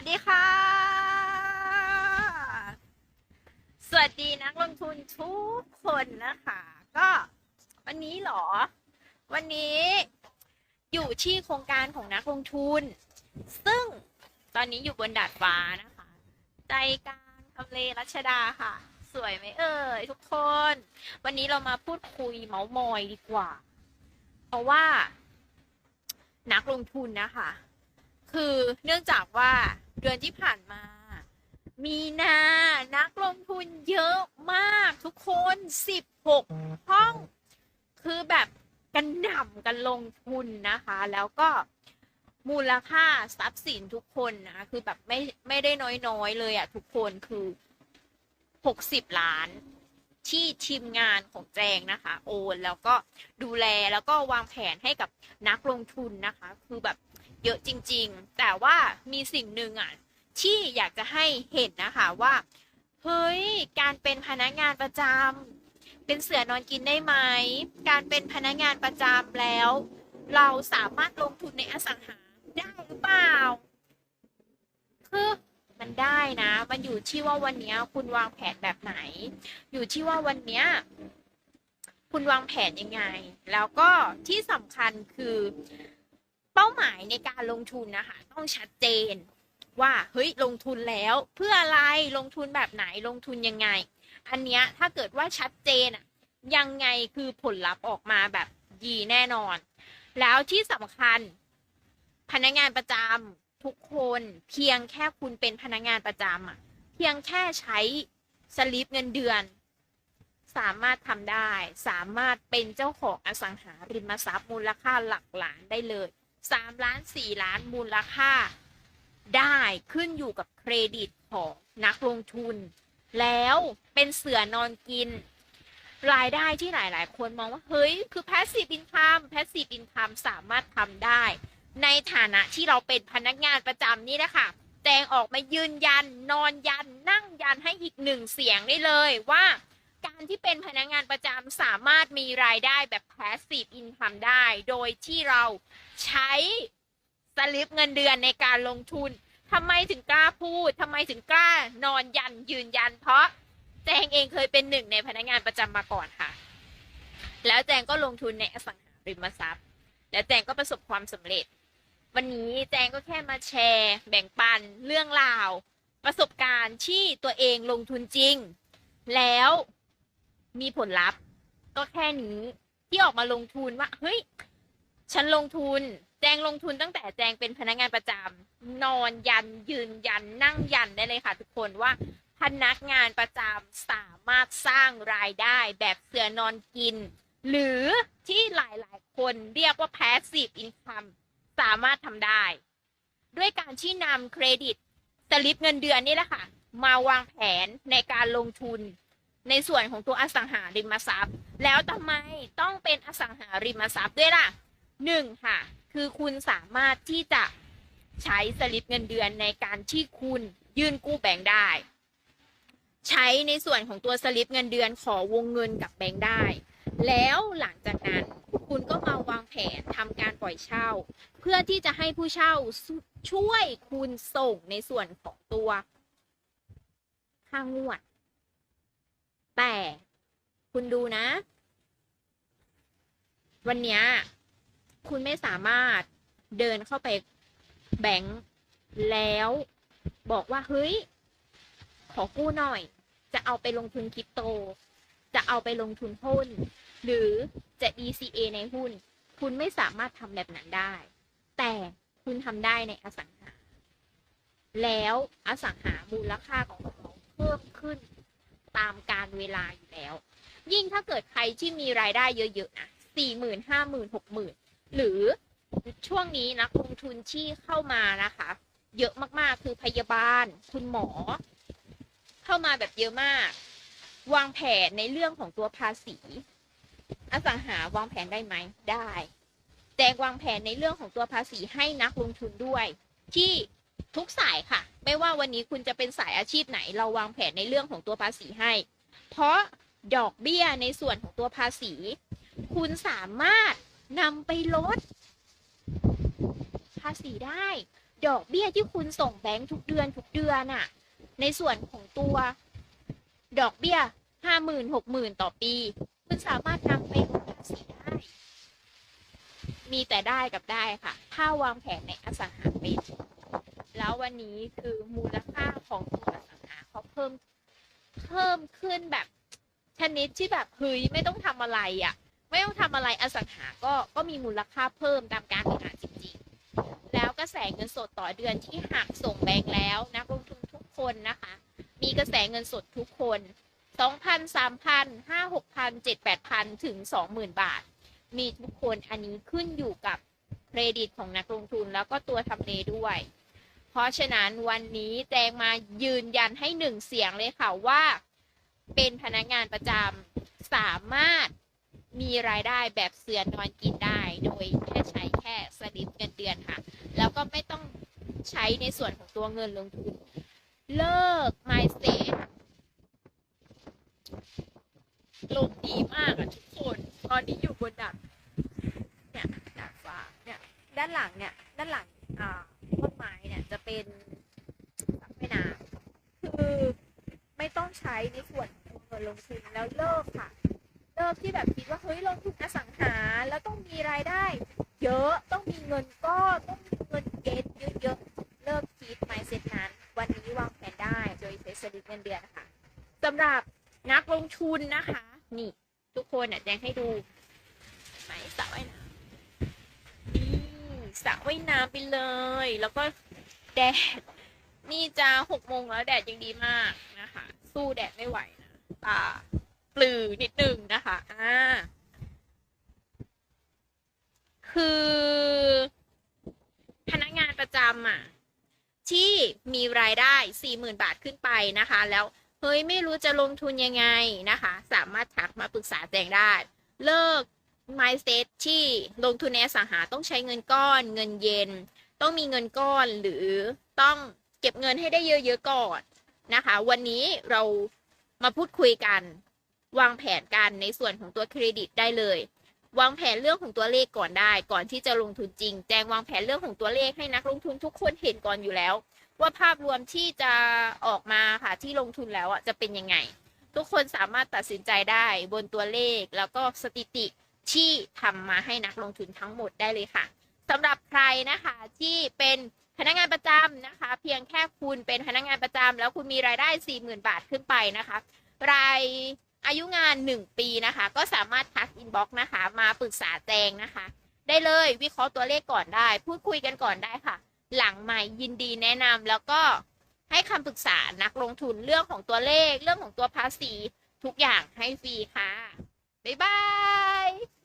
วัสดีค่ะ สวัสดีนักลงทุนทุกคนนะคะ ก็วันนี้หรอ วันนี้อยู่ที่โครงการของนักลงทุน ซึ่งตอนนี้อยู่บนดาดฟ้านะคะ ใจกลางทำเลรัชดาค่ะ สวยไหมเอ่ยทุกคน วันนี้เรามาพูดคุยเมาส์มอยดีกว่า เพราะว่า นักลงทุนนะคะคือเนื่องจากว่า เดือนที่ผ่านมา มีนานักลงทุนเยอะมากทุกคน 16 ห้อง คือแบบกันหน่ำกันลงทุนนะคะ แล้วก็มูลค่าทรัพย์สินทุกคนนะ คือแบบไม่ไม่ได้น้อยๆเลยอะทุกคนคือ 60 ล้านที่ทีมงานของแจงนะคะ โอนแล้วก็ดูแลแล้วก็วางแผนให้กับนักลงทุนนะคะ คือแบบ เยอะจริง ๆ แต่ว่ามีสิ่งหนึ่งอะที่อยากจะให้เห็นนะคะว่า เฮ้ย การเป็นพนักงานประจำเป็นเสือนอนกินได้ไหม การเป็นพนักงานประจำแล้ว เราสามารถลงทุนในอสังหาได้หรือเปล่า คือมันได้นะ มันอยู่ที่ว่าวันนี้คุณวางแผนแบบไหน อยู่ที่ว่าวันนี้คุณวางแผนยังไง แล้วก็ที่สำคัญคือาหมายในการลงทุนนะคะต้องชัดเจนว่าเฮ้ยลงทุนแล้วเพื่ออะไรลงทุนแบบไหนลงทุนยังไง อันเนี้ยถ้าเกิดว่าชัดเจนอะยังไงคือผลลัพธ์ออกมาแบบดีแน่นอน แล้วที่สำคัญ พนักงานประจำทุกคนเพียงแค่คุณเป็นพนักงานประจำอะเพียงแค่ใช้สลิปเงินเดือน สามารถทำได้ สามารถเป็นเจ้าของอสังหาริมทรัพย์มูลค่าหลักล้านได้เลย สามล้านสี่ล้านมูลค่า ได้ขึ้นอยู่กับเครดิตของนักลงทุน แล้วเป็นเสือนอนกิน รายได้ที่หลาย ๆ คนมองว่า เฮ้ย คือ passive income passive income สามารถทำได้ ในฐานะที่เราเป็นพนักงานประจำนี่นะคะแจงออกมายืนยัน นอนยัน นั่งยันให้อีกหนึ่งเสียงได้เลยว่า การที่เป็นพนักงานประจำสามารถมีรายได้แบบ passive income ได้ โดยที่เราใช้สลิปเงินเดือนในการลงทุนทำไมถึงกล้าพูดทำไมถึงกล้านอนยันยืนยัน เพราะแจงเองเคยเป็นหนึ่งในพนักงานประจำมาก่อนค่ะ แล้วแจงก็ลงทุนในอสังหาริมทรัพย์ แล้วแจงก็ประสบความสำเร็จ วันนี้แจงก็แค่มาแชร์ แบ่งปันเรื่องราว ประสบการณ์ที่ตัวเองลงทุนจริง แล้ว มีผลลัพธ์ ก็แค่นี้ที่ออกมาลงทุนว่าเฮ้ยฉันลงทุน แจงลงทุนตั้งแต่แจงเป็นพนักงานประจำนอนยันยืนยันนั่งยันได้เลยค่ะ ทุกคนว่าพนักงานประจำสามารถสร้างรายได้แบบเสือนอนกิน หรือที่หลาย ๆ คนเรียกว่า passive income สามารถทำได้ ด้วยการที่นำเครดิตสลิปเงินเดือนนี่แหละค่ะ มาวางแผนในการลงทุน ในส่วนของตัวอสังหาริมทรัพย์ แล้วทำไมต้องเป็นอสังหาริมทรัพย์ด้วยล่ะหนึ่งค่ะ คือคุณสามารถที่จะใช้สลิปเงินเดือนในการที่คุณยื่นกู้แบงค์ได้ ใช้ในส่วนของตัวสลิปเงินเดือนขอวงเงินกับแบงค์ได้ แล้วหลังจากนั้นคุณก็มาวางแผนทำการปล่อยเช่า เพื่อที่จะให้ผู้เช่าช่วยคุณส่งในส่วนของตัวค่างวด คุณดูนะ วันนี้คุณไม่สามารถเดินเข้าไปแบงค์แล้วบอกว่าเฮ้ย ขอกู้หน่อย จะเอาไปลงทุนคริปโต จะเอาไปลงทุนหุ้น หรือจะ DCA ในหุ้น คุณไม่สามารถทำแบบนั้นได้ แต่คุณทำได้ในอสังหา แล้วอสังหามูลค่าของเขาเพิ่มขึ้น ตามการเวลาอยู่แล้ว ยิ่งถ้าเกิดใครที่มีรายได้เยอะๆนะสี่หมื่นห้าหมื่นหกหมื่นหรือช่วงนี้นักลงทุนที่เข้ามานะคะ เยอะมากๆคือพยาบาล คุณหมอ เข้ามาแบบเยอะมาก วางแผนในเรื่องของตัวภาษี อสังหาวางแผนได้ไหมได้แจงวางแผนในเรื่องของตัวภาษีให้นักลงทุนด้วย ที่ ทุกสายค่ะ ไม่ว่าวันนี้คุณจะเป็นสายอาชีพไหน เราวางแผนในเรื่องของตัวภาษีให้ เพราะดอกเบี้ยในส่วนของตัวภาษี คุณสามารถนำไปลด ภาษีได้ ดอกเบี้ยที่คุณส่งแบงค์ทุกเดือนทุกเดือนอะในส่วนของตัว ดอกเบี้ยห้าหมื่นหกหมื่นต่อปี คุณสามารถนำไปลดภาษีได้ มีแต่ได้กับได้ค่ะ ถ้าวางแผนในอสังหาเป็น แล้ววันนี้คือมูลค่าของตัวอสังหาเขาเพิ่มเพิ่มขึ้นแบบชนิดที่แบบเฮ้ยไม่ต้องทำอะไรอะ่ะ ไม่ต้องทำอะไรอสังหาก็ก็มีมูลค่าเพิ่มตามการตลาดจริงๆ แล้วกระแสเงินสดต่อเดือนที่หักส่งแบงก์แล้วนักลงทุนทุกคนนะคะ มีกระแสเงินสดทุกคนสองพันสามพันห้าหกพันเจ็ดแปดพันถึงสองหมื่นบาท มีทุกคนอันนี้ขึ้นอยู่กับเครดิตของนักลงทุนแล้วก็ตัวทำเลด้วย เพราะฉะนั้นวันนี้แจงมายืนยันให้หนึ่งเสียงเลยค่ะว่าเป็นพนักงานประจำสามารถมีรายได้แบบเสือนอนกินได้ โดยแค่ใช้แค่สลิปเงินเดือนค่ะ แล้วก็ไม่ต้องใช้ในส่วนของตัวเงินลงทุน เลิก mindset ลมดีมากอะทุกคน ตอนนี้อยู่บนดักเนี่ยดาดฟ้าเนี่ย ด้านหลังเนี่ย ด้านหลัง อ่า ต้นไม้เนี่ยจะเป็นสระว่ายน้ำคือไม่ต้องใช้ในส่วนของเงินลงทุนแล้วเลิกค่ะ เลิกที่แบบคิดว่าเฮ้ยลงทุนอสังหาแล้วต้องมีรายได้ เยอะต้องมีเงินก้อนต้องมีเงินเก็ตเยอะๆเลิกคิด mindset นั้น วันนี้วางแผนได้โดยใช้สลิปเงินเดือนค่ะสำหรับนักลงทุนนะคะ นี่ทุกคนอะแจ้งให้ดูไหมสระว่ายน้ำนี่สระว่ายน้ำไปเลย แล้วก็แดดนี่จะหกโมงแล้วแดดยังดีมาก สู้แดดไม่ไหวนะตาปลือนิดนึงนะคะอ่าคือ พนักงานประจำอะ ที่มีรายได้สี่หมื่นบาทขึ้นไปนะคะ แล้วเฮ้ยไม่รู้จะลงทุนยังไงนะคะ สามารถทักมาปรึกษาแจงได้ เลิก mindset ที่ลงทุนในอสังหาต้องใช้เงินก้อน เงินเย็น ต้องมีเงินก้อนหรือต้องเก็บเงินให้ได้เยอะๆก่อน นะคะ วันนี้เรามาพูดคุยกัน วางแผนกันในส่วนของตัวเครดิตได้เลย วางแผนเรื่องของตัวเลขก่อนได้ ก่อนที่จะลงทุนจริง แจงวางแผนเรื่องของตัวเลขให้นักลงทุนทุกคนเห็นก่อนอยู่แล้ว ว่าภาพรวมที่จะออกมาค่ะที่ลงทุนแล้วอะจะเป็นยังไง ทุกคนสามารถตัดสินใจได้บนตัวเลขแล้วก็สถิติที่ทำมาให้นักลงทุนทั้งหมดได้เลยค่ะสำหรับใครนะคะที่เป็น พนักงานประจำนะคะ เพียงแค่คุณเป็นพนักงานประจำแล้วคุณมีรายได้ 40,000 บาทขึ้นไปนะคะ รายอายุงาน 1 ปีนะคะ ก็สามารถทักอินบ็อกซ์นะคะ มาปรึกษาแจงนะคะ ได้เลยวิเคราะห์ตัวเลขก่อนได้ พูดคุยกันก่อนได้ค่ะ หลังใหม่ยินดีแนะนำแล้วก็ให้คำปรึกษานักลงทุนเรื่องของตัวเลขเรื่องของตัวภาษีทุกอย่างให้ฟรีค่ะ บ๊ายบาย